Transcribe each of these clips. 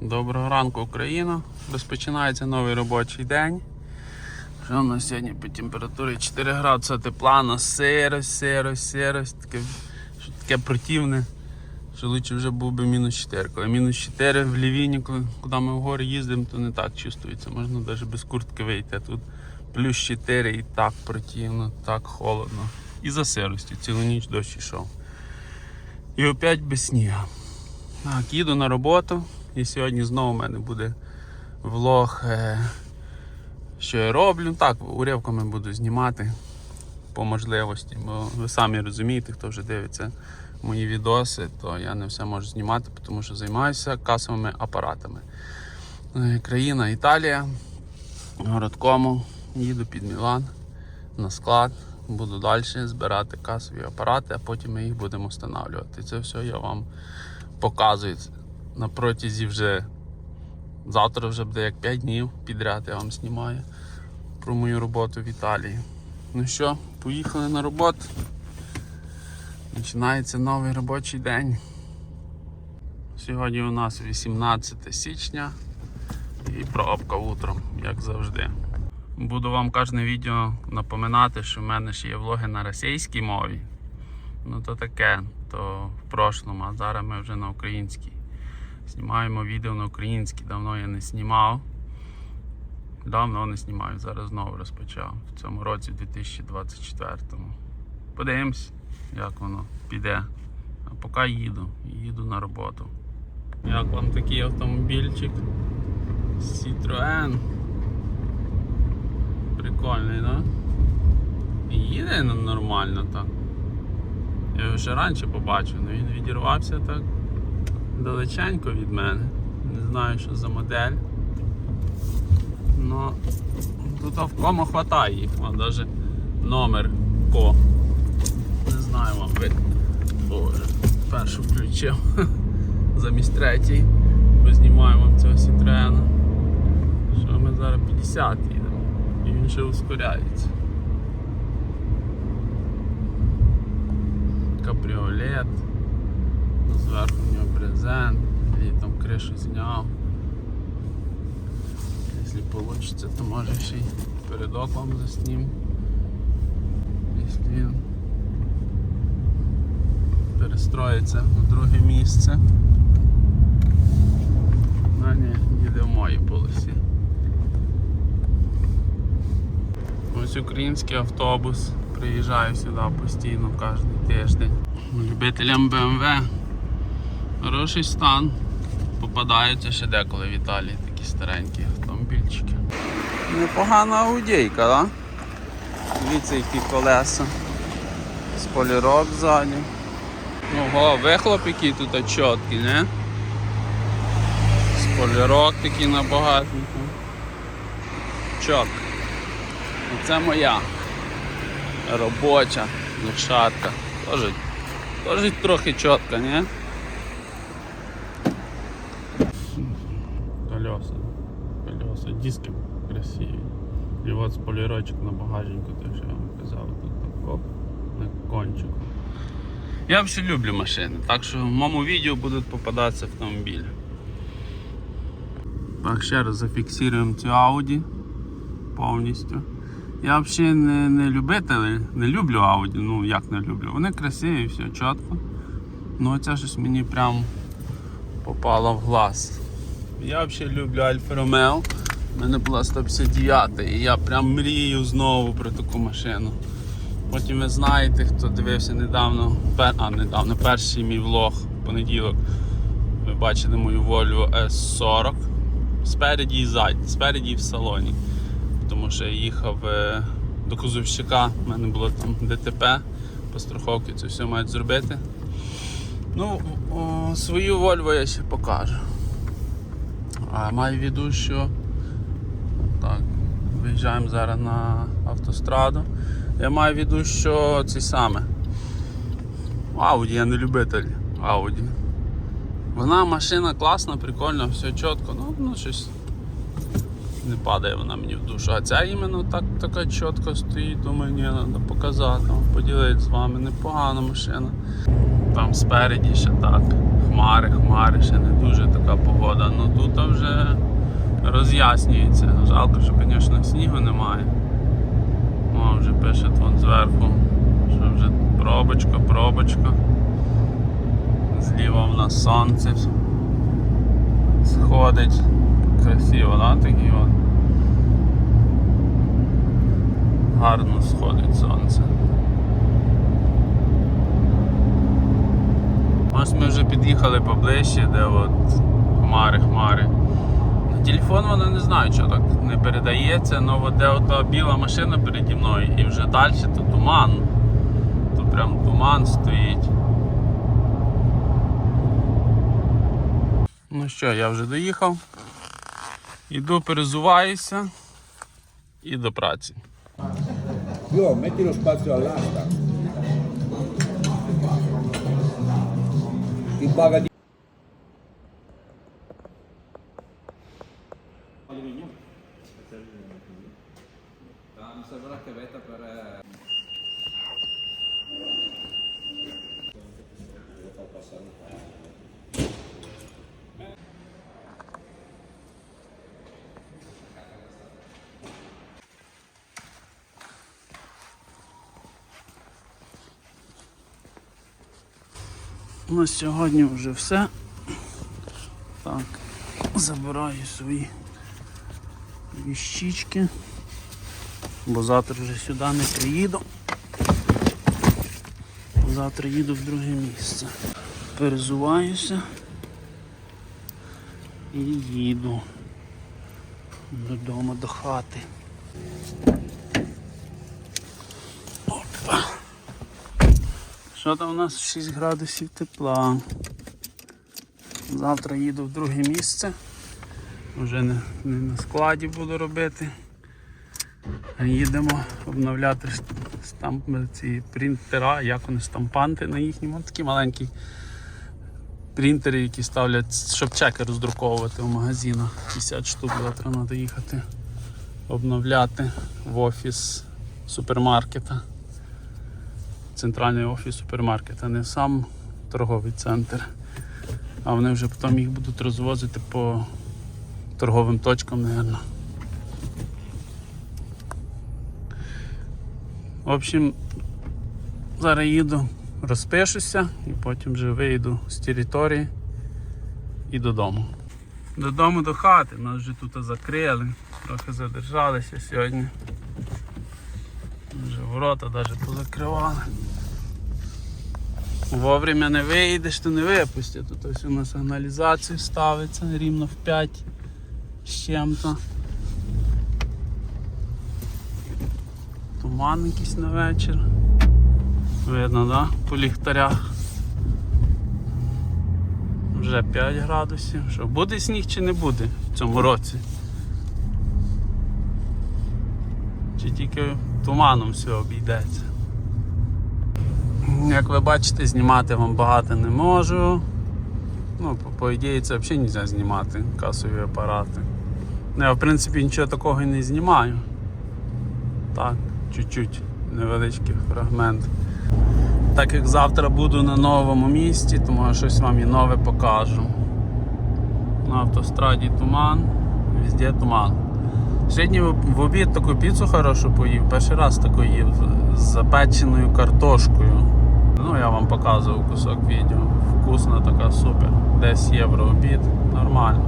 Доброго ранку, Україна. Розпочинається новий робочий день. Що у нас сьогодні по температурі 4 градуси тепла, на сирость, сирость, сирость. Таке, що таке противне. Що лучше вже був би мінус 4. Коли мінус 4 в Лівіні, коли куди ми вгорі їздимо, то не так чувствується. Можна навіть без куртки вийти. Тут плюс 4 і так противно, так холодно. І за сирості, цілу ніч дощ йшов. І опять без снігу. Так, їду на роботу. І сьогодні знову в мене буде влог, е, що я роблю. Так, уривками буду знімати по можливості. Бо ви самі розумієте, хто вже дивиться мої відоси, то я не все можу знімати, тому що займаюся касовими апаратами. Е, Країна Італія, городкому, їду під Мілан на склад. Буду далі збирати касові апарати, а потім ми їх будемо встановлювати. Це все я вам показую на протязі вже завтра вже буде як 5 днів підряд я вам знімаю про мою роботу в Італії. Ну що, поїхали на роботу. Починається новий робочий день. Сьогодні у нас 18 січня і пробка утром, як завжди. Буду вам кожне відео напоминати, що в мене ще є влоги на російській мові. Ну то таке, то в прошлому, а зараз ми вже на українській. Знімаємо відео на українській, давно я не знімав. Давно не знімаю, зараз знову розпочав. В цьому році, 2024-му. Подивимось, як воно піде. А поки їду, їду на роботу. Як вам такий автомобільчик? Citroen. Прикольний, да? Їде нормально так. Я його ще раніше побачив, але він відірвався так далеченько від мене. Не знаю, що за модель. Ну, тут в кому хватає їх, вон навіть номер ко. Не знаю вам видно. Боже, першу включив. Замість третій. Познімаю вам цього Citroena. Що ми зараз 50 їдемо. І він ще ускоряється. Кабріолет. Зверху у нього брезент, літом кришу зняв. Якщо вийде, то може ще й передок вам заснім. Якщо він перестроїться в друге місце. А ні, їде в моїй полосі. Ось український автобус. Приїжджаю сюди постійно кожен тиждень. Любителям BMW хороший стан. Попадаються ще деколи в Італії такі старенькі автомобільчики. Непогана аудійка. Да? Дивіться, які колеса. Спойлерок ззаді. Ого, вихлоп який тут чіткий, не? Спойлерок такий на багатнику. Чотко. Це моя робоча лошадка. Тоже, тоже трохи чітка, не? Колеса. Колеса, диски красиві. І от спойлерочок на багажнику, те, що я вам казав, тут так оп, на кончику. Я взагалі люблю машини, так що в моєму відео будуть попадатися автомобілі. Так, ще раз зафіксуємо цю Audi повністю. Я взагалі не, не любитель, не люблю Audi, ну як не люблю. Вони красиві, все чітко. Ну оця щось мені прям попало в глаз. Я взагалі люблю Альфа Ромео. У мене була 159 і я прям мрію знову про таку машину. Потім ви знаєте, хто дивився недавно, пер, а недавно перший мій влог в понеділок. Ви бачили мою Volvo S40. Спереді і ззаді, спереді і в салоні. Тому що я їхав е, до Кузовщика, в мене було там ДТП, по страховці це все мають зробити. Ну, о, свою Volvo я ще покажу. А маю в виду, що виїжджаємо зараз на автостраду. Я маю в виду, що це саме. Audi, я не любитель Audi. Вона машина класна, прикольна, все чітко, ну, ну щось не падає вона мені в душу. А ця іменно так, така чітко стоїть, думаю, ні, треба показати, поділитися з вами. Непогана машина. Там спереді ще так. Хмари, хмари, ще не дуже така погода. Ну тут роз'яснюється. Жалко, що, звісно, снігу немає. О, вже пише вон зверху, що вже пробочка, пробочка. Зліва в нас сонце сходить. Красиво, да? Такий от. Гарно сходить сонце. Ось ми вже під'їхали поближче, де от хмари, хмари. На телефон воно не знаю, що так не передається, але де ота біла машина переді мною і вже далі то туман. Тут прям туман стоїть. Ну що, я вже доїхав. Іду, перезуваюся і до праці. Io metti lo spazio all'asta. Il bagaglio. На сьогодні вже все. Так, забираю свої віщички, бо завтра вже сюди не приїду. Завтра їду в друге місце. Перезуваюся і їду додому до хати. Що там у нас 6 градусів тепла. Завтра їду в друге місце. Вже не, не на складі буду робити. Їдемо обновляти штамп, ці принтера, як вони штампанти на їхньому. Такі маленькі принтери, які ставлять, щоб чеки роздруковувати в магазинах. 50 штук завтра треба їхати обновляти в офіс супермаркета центральний офіс супермаркета, не сам торговий центр. А вони вже потім їх будуть розвозити по торговим точкам, мабуть. В общем, зараз їду, розпишуся і потім вже вийду з території і додому. Додому до хати, нас вже тут закрили, трохи задержалися сьогодні. Вже ворота навіть позакривали. Вовремя не вийдеш, то не випустять. Тут ось у нас сигналізація ставиться рівно в 5 з чим-то. Туман якийсь на вечір. Видно, да? По ліхтарях. Вже 5 градусів. Що, буде сніг чи не буде в цьому році? Чи тільки туманом все обійдеться. Як ви бачите, знімати вам багато не можу. Ну, по, по ідеї це взагалі не можна знімати касові апарати. Ну, я в принципі нічого такого і не знімаю. Так, чуть-чуть невеличкий фрагмент. Так як завтра буду на новому місці, то може щось вам і нове покажу. На автостраді туман, везде туман. Сьогодні в обід таку піцу хорошу поїв, перший раз таку їв з запеченою картошкою. Ну, я вам показував кусок відео. Вкусна така супер. 10 євро обід, нормально.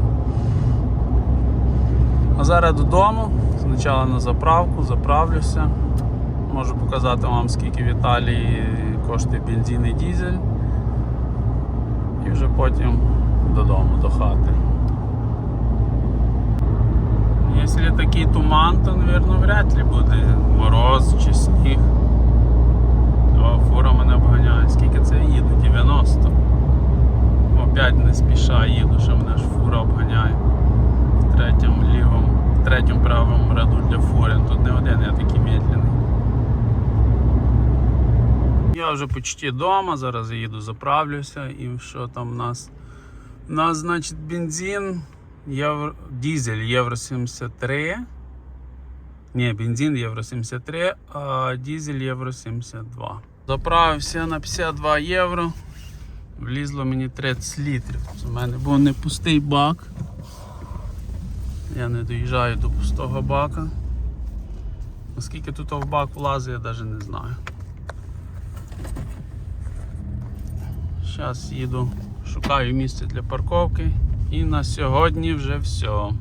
А зараз додому, спочатку на заправку, заправлюся. Можу показати вам, скільки в Італії коштує бензин і дізель. І вже потім додому, до хати. Якщо такий туман, то, мабуть, вряд ли буде мороз чи сніг. О, фура мене обганяє. Скільки це я їду? 90. Опять не спіша їду, що мене ж фура обганяє. В третьому лівому, в третьому правому ряду для фури. Тут не один, я такий медленний. Я вже почти вдома, зараз їду заправлюся і що там у нас? У нас, значить, бензин, євро, дизель євро 73. Ні, бензин євро 73, а дизель євро 72. Заправився на 52 євро. Влізло мені 30 літрів. У мене був не пустий бак. Я не доїжджаю до пустого бака. Наскільки тут в бак влазить, я навіть не знаю. Зараз їду, шукаю місце для парковки. І на сьогодні вже все.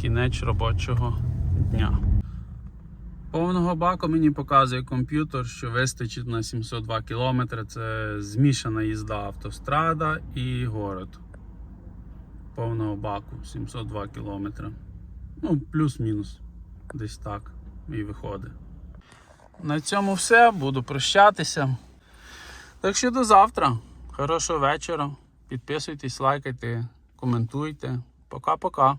Кінець робочого дня. Повного баку мені показує комп'ютер, що вистачить на 702 км. Це змішана їзда автострада і город. Повного баку 702 км. Ну, плюс-мінус. Десь так і виходить. На цьому все. Буду прощатися. Так що до завтра. Хорошого вечора. Підписуйтесь, лайкайте, коментуйте. Пока-пока.